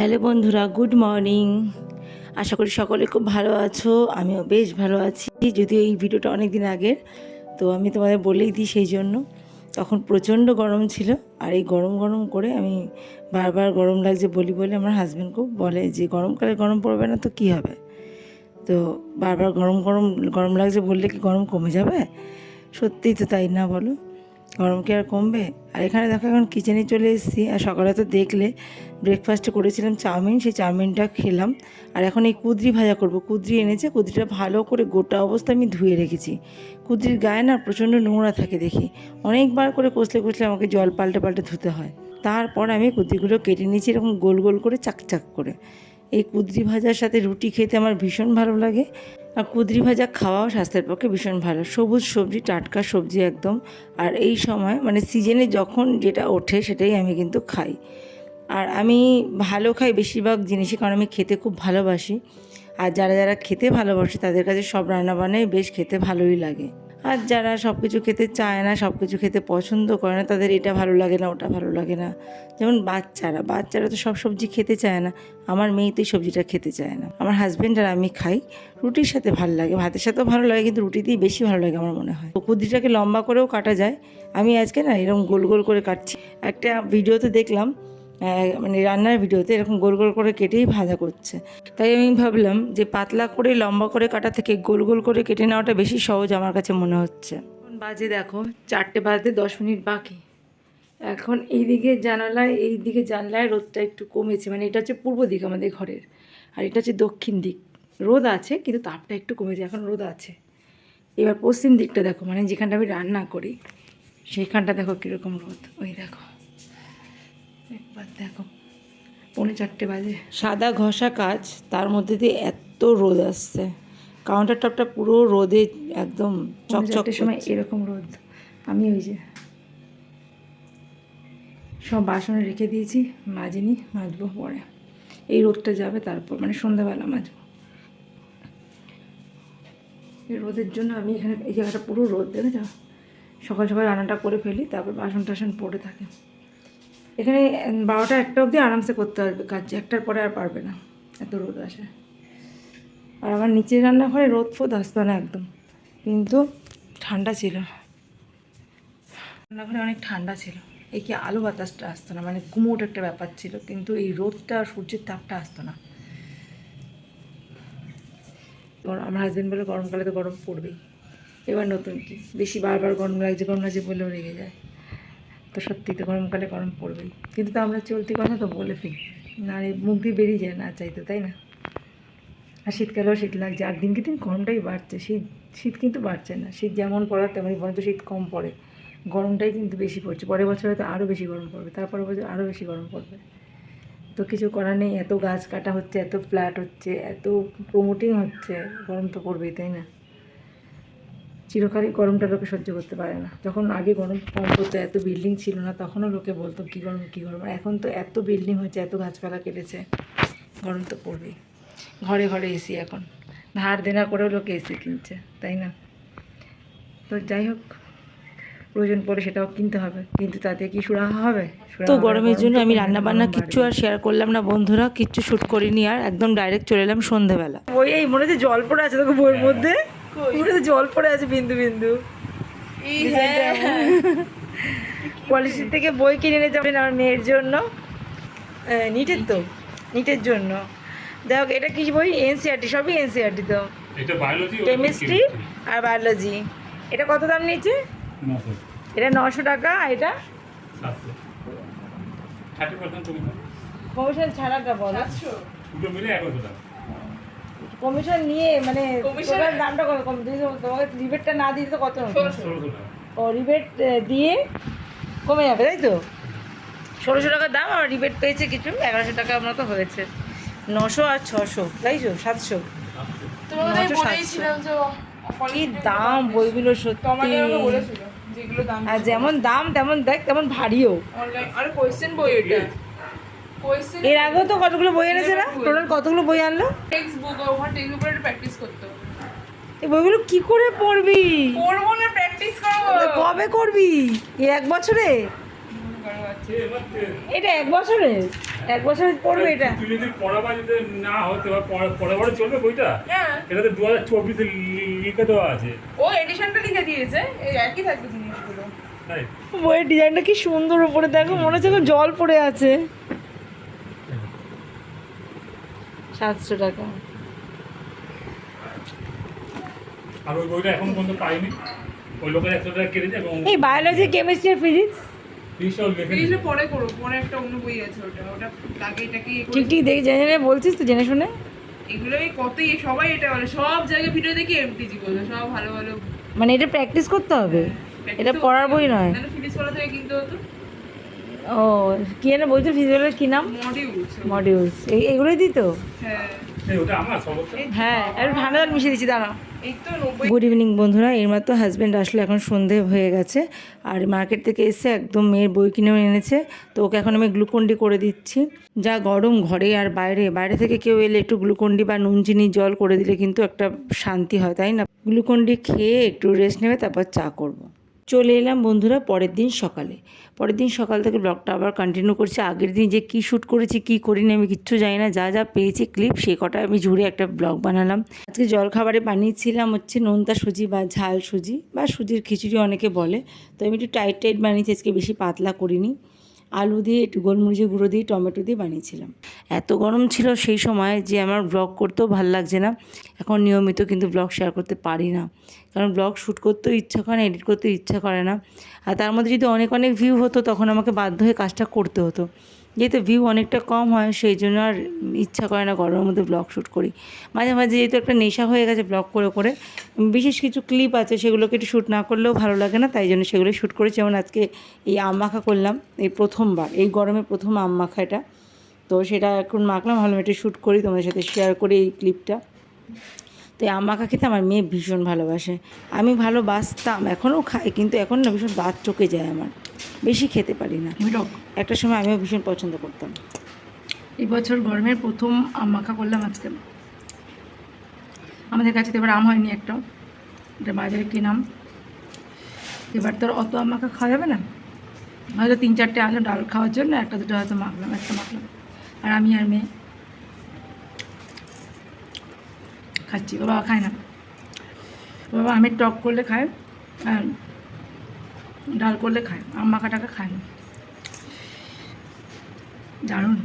Hello বন্ধুরা, good morning. আশা করি সকলে খুব ভালো আছো, আমিও বেশ ভালো আছি। যদিও এই ভিডিওটা অনেক দিন আগের, তো আমি তোমাদের বলেই দিই সেই জন্য। তখন প্রচণ্ড গরম ছিল, আর এই গরম গরম করে আমি বারবার গরম লাগছে বলি বলে আমার হাজব্যান্ড খুব বলে যে গরমকালে গরম পড়বে না তো কী হবে? তো বারবার গরম গরম গরম লাগছে বললে কি গরম কমে যাবে? সত্যিই তো তাই না বলো? গরম কি আর কমবে? আর এখানে দেখো এখন কিচেনে চলে এসেছি। আর সকালে তো দেখলে ব্রেকফাস্টে করেছিলাম চাউমিন, সেই চাউমিনটা খেলাম। আর এখন এই কুদরি ভাজা করব। কুদরি এনেছে, কুদরিটা ভালো করে গোটা অবস্থা আমি ধুয়ে রেখেছি। কুদরির গায়ে না প্রচণ্ড নোংরা থাকে দেখি। অনেকবার করে কষলে কষলে আমাকে জল পাল্টে পাল্টে ধুতে হয়। তারপর আমি কুদরিগুলো কেটে নিয়েছি এরকম গোল গোল করে চাক চাক করে। এই কুদরি ভাজার সাথে রুটি খেতে আমার ভীষণ ভালো লাগে। আর কুদরি ভাজা খাওয়াও স্বাস্থ্যের পক্ষে ভীষণ ভালো। সবুজ সবজি, টাটকা সবজি একদম। আর এই সময় মানে সিজনে যখন যেটা ওঠে সেটাই আমি কিন্তু খাই। আর আমি ভালো খাই বেশিরভাগ জিনিসই, কারণ আমি খেতে খুব ভালোবাসি। আর যারা যারা খেতে ভালোবাসে তাদের কাছে সব রান্নাবান্নাই বেশ খেতে ভালোই লাগে। আর যারা সব কিছু খেতে চায় না সব কিছু খেতে পছন্দ করে না, তাদের এটা ভালো লাগে না, ওটা ভালো লাগে না। যেমন বাচ্চারা বাচ্চারা তো সব সবজি খেতে চায় না। আমার মেয়ে তো সবজিটা খেতে চায় না। আমার হাজব্যান্ড আর আমি খাই। রুটির সাথে ভালো লাগে, ভাতের সাথেও ভালো লাগে, কিন্তু রুটিতেই বেশি ভালো লাগে আমার মনে হয়। কুদ্রিটাকে লম্বা করেও কাটা যায়। আমি আজকে না এরকম গোল গোল করে কাটছি। একটা ভিডিওতে দেখলাম মানে রান্নার ভিডিওতে এরকম গোল গোল করে কেটেই ভাজা করছে। তাই আমি ভাবলাম যে পাতলা করে, লম্বা করে কাটা থেকে গোল গোল করে কেটে নেওয়াটা বেশি সহজ আমার কাছে মনে হচ্ছে। বাজে দেখো, চারটে বাজতে দশ মিনিট বাকি। এখন এইদিকে জানালায় এই দিকে জানলায় রোদটা একটু কমেছে। মানে এটা হচ্ছে পূর্ব দিক আমাদের ঘরের, আর এটা হচ্ছে দক্ষিণ দিক। রোদ আছে, কিন্তু তাপটা একটু কমেছে, এখন রোদ আছে। এবার পশ্চিম দিকটা দেখো মানে যেখানটা আমি রান্না করি সেইখানটা দেখো কীরকম রোদ। ওই দেখো। একবার দেখো। পৌনে চারটে বাজে। সাদা ঘষা কাজ তার মধ্যে দিয়ে এত রোদ আসছে। কাউন্টার টপটা পুরো রোদে একদম চকচক সময় এরকম রোদ। আমি ওই যে সব বাসনে রেখে দিয়েছি মাজিনি মাজবো পরে। এই রোদটা যাবে তারপর মানে সন্ধ্যাবেলা মাজবো। এই রোদের জন্য আমি এখানে এই জায়গাটা পুরো রোদ দেখে যাও সকাল সকাল রান্নাটা করে ফেলি তারপর বাসন টাসন পড়ে থাকে। এখানে বারোটা একটা অবধি আরামসে করতে পারবে কাজ, একটার পরে আর পারবে না এত রোদ আসে। আর আমার নিচের রান্নাঘরে রোদ ফোদ আসতো না একদম, কিন্তু ঠান্ডা ছিল। রান্নাঘরে অনেক ঠান্ডা ছিল, এই কি আলো বাতাসটা আসতো না মানে কুমোট একটা ব্যাপার ছিল, কিন্তু এই রোদটা আর সূর্যের তাপটা আসতো না। আমার হাজব্যান্ড বলে গরমকালে তো গরম পড়বেই। এবার নতুন কি, বেশি বারবার গরম লাগছে গরম লাগছে বলেও রেগে যায়। তো সত্যি তো গরমকালে গরম পড়বেই। কিন্তু তো আমরা চলতি কথা তো বলে ফেলি। না রে মুখ দিয়ে বেরিয়ে যায় না চাইতো তাই না? আর শীতকালেও শীত লাগছে, আর দিনকে দিন গরমটাই বাড়ছে। শীত শীত কিন্তু বাড়ছে না। শীত যেমন পড়ার তেমনই বরঞ্চ শীত কম পড়ে। গরমটাই কিন্তু বেশি পড়ছে। পরের বছর হয়তো আরও বেশি গরম পড়বে, তারপরের বছর আরও বেশি গরম পড়বে। তো কিছু করার নেই, এত গাছ কাটা হচ্ছে, এত ফ্ল্যাট হচ্ছে, এত প্রমোটিং হচ্ছে, গরম তো পড়বেই, তাই না? চিরকালই গরমটা লোকে সহ্য করতে পারে না। যখন আগে গরম কম করতো এত বিল্ডিং ছিল না তখনও লোকে বলতো কী গরম কী গরম। আর এখন তো এত বিল্ডিং হয়েছে এত গাছপালা কেটেছে গরম তো পড়বেই। ঘরে ঘরে এসি এখন। ধার দেনা করেও লোকে এসি কিনছে তাই না? তো যাই হোক প্রয়োজন পড়ে সেটাও কিনতে হবে। কিন্তু তাতে কি সুরাহা হবে? তো গরমের জন্য আমি রান্না বান্না কিচ্ছু আর শেয়ার করলাম না বন্ধুরা কিচ্ছু শ্যুট করিনি আর একদম ডাইরেক্ট চলে এলাম সন্ধেবেলা। ওই এই মনে হচ্ছে জল পড়ে আছে তোকে বইয়ের মধ্যে। হচ্ছে জল পড়ে আছে বিন্দু বিন্দু। পলিসির থেকে বই কিনে নিয়ে যাবেন আমার মেয়ের জন্য। নিটের তো নিটের জন্য। দেখ এটা কি বই? এনসিআরটি সবই এনসিআরটি তো। এটা বায়োলজি কেমিস্ট্রি আর বায়োলজি এটা কত দাম নিয়েছে? এটা নশো টাকা আর এটা। কমিশন ছাড়াটা বলো। দুটো মিলে এক টাকা। কমিশন নিয়ে মানে তোমার দামটা কত? কম দিদি তোমাকে রিবেটটা না দিতে কত? ও রিবেট দিয়ে কমে যাবে তাই তো? ষোলোশো টাকার দাম আর রিবেট পেয়েছে কিছু এগারোশো টাকা টাকার মতো হয়েছে। নশো আর ছশো তাই তো? সাতশো। কি দাম বইগুলো সত্যি? আর যেমন দাম তেমন দেখ তেমন ভারীও। আর কোয়েশ্চেন বই এটা। কোয়েশ্চেন এর আগেও তো কতগুলো বই এনেছে না? টোটাল কতগুলো বই আনলো? টেক্সট বুক একটু প্র্যাকটিস করতে। এই বইগুলো কি করে পড়বি? পড়ব না প্র্যাকটিস করব। কবে করবি? এই এক বছরে? তে- এটা এক বছরের এক বছর পড়বে এটা। তুই যদি পড়াবার যদি না হতে চলবে বইটা? হ্যাঁ। এটাতে দু হাজার চব্বিশে লিখে দেওয়া আছে। ও এডিশনটা লিখে দিয়েছে। একই থাকবে জিনিসগুলো। বইয়ের ডিজাইনটা কি সুন্দর উপরে দেখো মনে হচ্ছে জল পড়ে আছে। সাতশো টাকা। আর ওই বইটা এখন পর্যন্ত পাইনি। ওই লোকের একশো টাকা কেটেছে এবং এই বায়োলজি কেমিস্ট্রি ফিজিক্স। পরে করো পরে একটা অন্য বই আছে ওটা। ওটা আগে এটাকে ইয়ে করে- ঠিক ঠিক দেখে জেনে জেনে বলছিস তো জেনে শুনে। এগুলো এই কতই সবাই এটা বলে। সব জায়গায় ভিডিও দেখি এমটিজি বলে সব ভালো ভালো মানে এটা প্র্যাকটিস করতে হবে। এটা পড়ার বই নয়। থেকে কিনতে হতো? ও কি যেন বলছো? ফিজিওলজির কি নাম? মডিউলস এগুলোই দিত হ্যাঁ। এই ওটা হ্যাঁ একটু ঠান্ডা জল মিশিয়ে দিচ্ছি দাঁড়াও। এই তো নব্বই গুড ইভিনিং বন্ধুরা। এর মাত্র হাজব্যান্ড আসলে এখন সন্ধে হয়ে গেছে। আর মার্কেট থেকে এসে একদম মেয়ের বই কিনেও এনেছে। তো ওকে এখন আমি গ্লুকন্ডি করে দিচ্ছি। যা গরম ঘরে আর বাইরে। বাইরে থেকে কেউ এলে একটু গ্লুকন্ডি বা নুন চিনি জল করে দিলে কিন্তু একটা শান্তি হয় তাই না? গ্লুকন্ডি খেয়ে একটু রেস্ট নেবে তারপর চা করব। চলে এলাম বন্ধুরা পরের দিন সকালে। পরের দিন সকাল থেকে ব্লগটা আবার কন্টিনিউ করছি। আগের দিন যে কী শ্যুট করেছি, কী করিনি আমি কিচ্ছু জানি না। যা যা পেয়েছি ক্লিপ সে কটা আমি জুড়ে একটা ব্লগ বানালাম। আজকে জলখাবারে বানিয়েছিলাম হচ্ছে নোনতা সুজি বা ঝাল সুজি বা সুজির খিচুড়ি অনেকে বলে। তো আমি একটু টাইট টাইট বানিয়েছি, আজকে বেশি পাতলা করিনি। আলু দিয়ে, একটু গোলমরিচের গুঁড়ো দিয়ে, টমেটো দিয়ে বানিয়েছিলাম। এত গরম ছিল সেই সময় যে আমার ব্লগ করতেও ভালো লাগছে না। এখন নিয়মিত কিন্তু ব্লগ শেয়ার করতে পারি না। কারণ ব্লগ শ্যুট করতেও ইচ্ছা করে না এডিট করতেও ইচ্ছা করে না। আর তার মধ্যে যদি অনেক অনেক ভিউ হতো, তখন আমাকে বাধ্য হয়ে কাজটা করতে হতো। যেহেতু ভিউ অনেকটা কম হয়, সেই জন্য আর ইচ্ছা করে না গরমের মধ্যে ব্লগ শ্যুট করি। মাঝে মাঝে যেহেতু একটা নেশা হয়ে গেছে ব্লগ করে করে, বিশেষ কিছু ক্লিপ আছে সেগুলোকে একটু শ্যুট না করলেও ভালো লাগে না, তাই জন্য সেগুলো শ্যুট করেছি। যেমন আজকে এই আম মাখা করলাম, এই প্রথমবার, এই গরমে প্রথম আম মাখা এটা। তো সেটা এখন মাখলাম, ভাবলাম একটু শ্যুট করি, তোমাদের সাথে শেয়ার করি এই ক্লিপটা তো এই আম মাখা খেতে আমার মেয়ে ভীষণ ভালোবাসে। আমি ভালোবাসতাম এখনও খাই কিন্তু এখন না ভীষণ দাঁত চোখে যায় আমার। বেশি খেতে পারি না। একটা সময় আমিও ভীষণ পছন্দ করতাম। এই বছর গরমের প্রথম আম মাখা করলাম আজকে। আমাদের কাছে তো এবার আম হয়নি একটাও এটা বাজারে কিনাম এবার তোর অত আম মাখা খাওয়া যাবে না। হয়তো তিন চারটে আলু ডাল খাওয়ার জন্য একটা দুটো হয়তো মাখলাম একটা মাখলাম। আর আমি আর মেয়ে। খাচ্ছি। ও বাবা খায় না। বাবা, আমের টক করলে খায়, আর ডাল করলে খায় আম মাখা টাকা খায় না। দারুণ।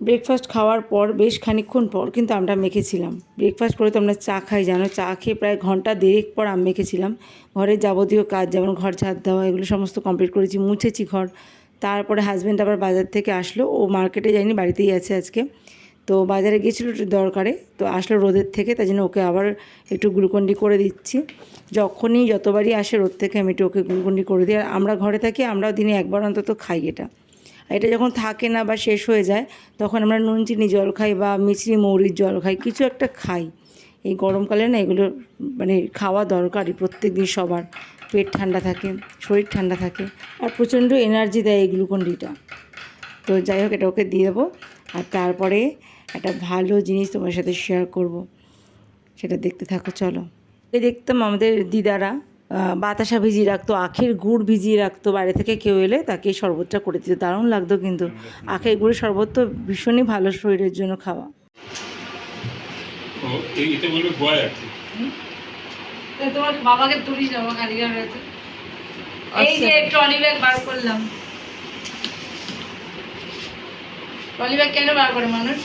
ব্রেকফাস্ট খাওয়ার পর বেশ খানিকক্ষণ পর কিন্তু আমরা মেখেছিলাম। ব্রেকফাস্ট করে তো আমরা চা খাই, জানো? চা খেয়ে প্রায় ঘণ্টা দেড়েক পর আম মেখেছিলাম। ঘরের যাবতীয় কাজ, যেমন ঘর ঝাড় দেওয়া, এগুলো সমস্ত কমপ্লিট করেছি, মুছেছি ঘর। তারপরে হাজব্যান্ড আবার বাজার থেকে আসলো। ও মার্কেটে যায়নি, বাড়িতেই আছে আজকে। তো বাজারে গিয়েছিল একটু দরকারে। তো আসলো রোদের থেকে, তাই জন্য ওকে আবার একটু গ্লুকন্ডি করে দিচ্ছি। যখনই যতবারই আসে রোদ থেকে, আমি একটু ওকে গ্লুকন্ডি করে দিই। আর আমরা ঘরে থাকি, আমরাও দিনে একবার অন্তত খাই এটা। এটা যখন থাকে না বা শেষ হয়ে যায়, তখন আমরা নুন, চিনি, জল খাই বা মিছরি, মৌরির জল খাই, কিছু একটা খাই। এই গরমকালে না এগুলো মানে খাওয়া দরকারই প্রত্যেক দিন সবার। পেট ঠান্ডা থাকে শরীর ঠান্ডা থাকে আর প্রচণ্ড এনার্জি দেয় এই গ্লুকন্ডিটা। তো যাই হোক এটা ওকে দিয়ে দেবো আর তারপরে একটা ভালো জিনিস তোমার সাথে শেয়ার করব। সেটা দেখতে থাকো চলো। এই দেখতাম আমাদের দিদারা বাতাসা ভিজিয়ে রাখতো আখের গুড় ভিজিয়ে রাখতো বাইরে থেকে কেউ এলে তাকে শরবতটা করে দিত। দারুণ লাগতো কিন্তু। আখের গুড়ের শরবত তো ভীষণই ভালো শরীরের জন্য খাওয়া। এটা বলবে তোমার বাবাকে তুলিস না কারিগর হয়েছে এই যে ট্রলি ব্যাগ বার করলাম। ট্রলি ব্যাগ কেন বার করে মানুষ?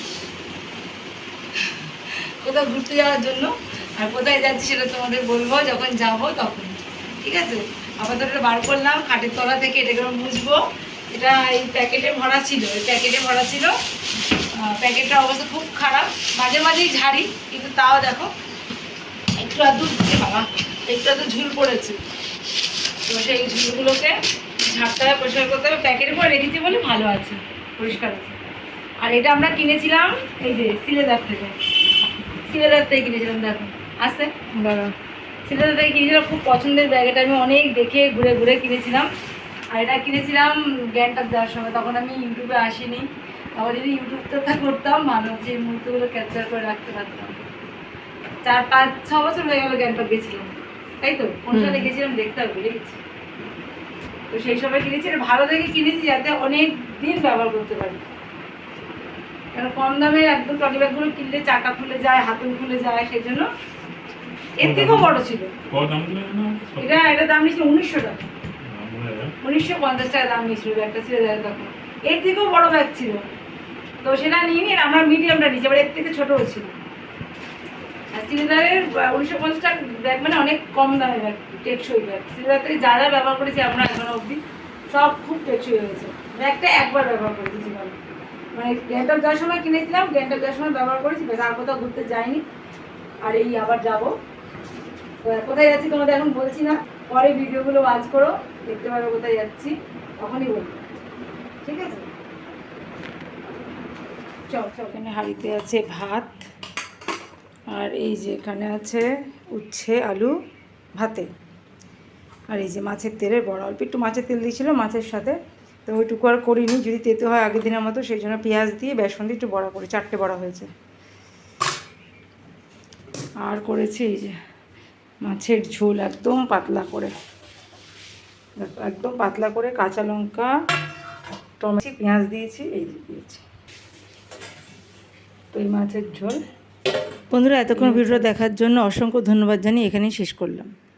কোথাও ঘুরতে যাওয়ার জন্য। আর কোথায় যাচ্ছি সেটা তোমাদের বলব যখন যাব তখন। ঠিক আছে? আপাতত এটা বার করলাম খাটের তলা থেকে এটাকে মুছবো? এটা এই প্যাকেটে ভরা ছিল এই প্যাকেটে ভরা ছিল। প্যাকেটটার অবস্থা খুব খারাপ। মাঝে মাঝেই ঝাড়ি কিন্তু তাও দেখো একটু বাবা, একটু আধটু ঝুল পড়েছে। তো সেই ঝুলগুলোকে ঝাড়তে পরিষ্কার করতে হবে। প্যাকেটের পর রেখেছি বলে ভালো আছে, পরিষ্কার আছে। আর এটা আমরা কিনেছিলাম, এই যে সিলেদার থেকে। সিলেদার থেকে কিনেছিলাম, দেখো আসতে দাদা সিলেদার থেকে কিনেছিলাম খুব পছন্দের ব্যাগ এটা আমি অনেক দেখে ঘুরে ঘুরে কিনেছিলাম। আর এটা কিনেছিলাম গ্যাংটক যাওয়ার সময়, তখন আমি ইউটিউবে আসিনি। আবার যদি ইউটিউবটা করতাম, ভালো এই মুহূর্তগুলো ক্যাপচার করে রাখতে পারতাম। চার পাঁচ ছ বছর হয়ে গেলো গ্যাংটক গেছিলাম। তাই তো? কোন সালে গেছিলাম দেখতে হবে ভুলে তো সেই সময় কিনেছি এটা ভালো দেখে কিনেছি যাতে অনেক দিন ব্যবহার করতে পারি। কারণ কম দামে একদম টলি ব্যাগগুলো কিনলে চাকা খুলে যায় হাতুল খুলে যায় সেই জন্য এর থেকেও বড় ছিল। এটা এটা দাম নিয়েছিল উনিশশো টাকা। উনিশশো পঞ্চাশ টাকা দাম নিয়েছিল ব্যাগটা ছেড়ে দেয় তখন। এর থেকেও বড় ব্যাগ ছিল। তো সেটা নিয়ে নিয়ে আমরা মিডিয়ামটা নিয়েছি আবার এর থেকে ছোটও ছিল সিলিন্ডারের উনিশশো পঞ্চাশ ব্যাগ মানে অনেক কম দামে ব্যাগ, টেকসই ব্যাগ। সিলিন্ডার থেকে যা যা ব্যবহার করেছি আমরা এখনও অবধি, সব খুব টেকসই হয়েছে ব্যাগটা একবার ব্যবহার করেছি জীবনে মানে গ্যাংটক যাওয়ার সময় কিনেছিলাম গ্যাংটক যাওয়ার সময় ব্যবহার করেছি বেশ আর কোথাও ঘুরতে যাইনি। আর এই আবার যাব। কোথায় যাচ্ছি তোমাদের এখন বলছি না। পরে ভিডিওগুলো ওয়াচ করো, দেখতে পারো কোথায় যাচ্ছি। তখনই বলব। ঠিক আছে? চল চল। এখানে হাঁড়িতে আছে ভাত। আর এই যে এখানে আছে উচ্ছে, আলু, ভাতে। আর এই যে মাছের তেলের বড়া, অল্প একটু মাছের তেল দিয়েছিল, মাছের সাথে। তো ওইটুকু আর করিনি, যদি তেতে হয় আগের দিনের মতো, সেই জন্য পেঁয়াজ দিয়ে বেসন দিয়ে একটু বড়া করে, চারটে বড়া হয়েছে। আর করেছি এই যে মাছের ঝোল একদম পাতলা করে। একদম পাতলা করে কাঁচা লঙ্কা, টমেটো, পেঁয়াজ দিয়েছি, এই দিয়েছি। তো এই মাছের ঝোল বন্ধুরা এতক্ষণ ভিডিও দেখার জন্য অসংখ্য ধন্যবাদ জানিয়ে এখানেই শেষ করলাম।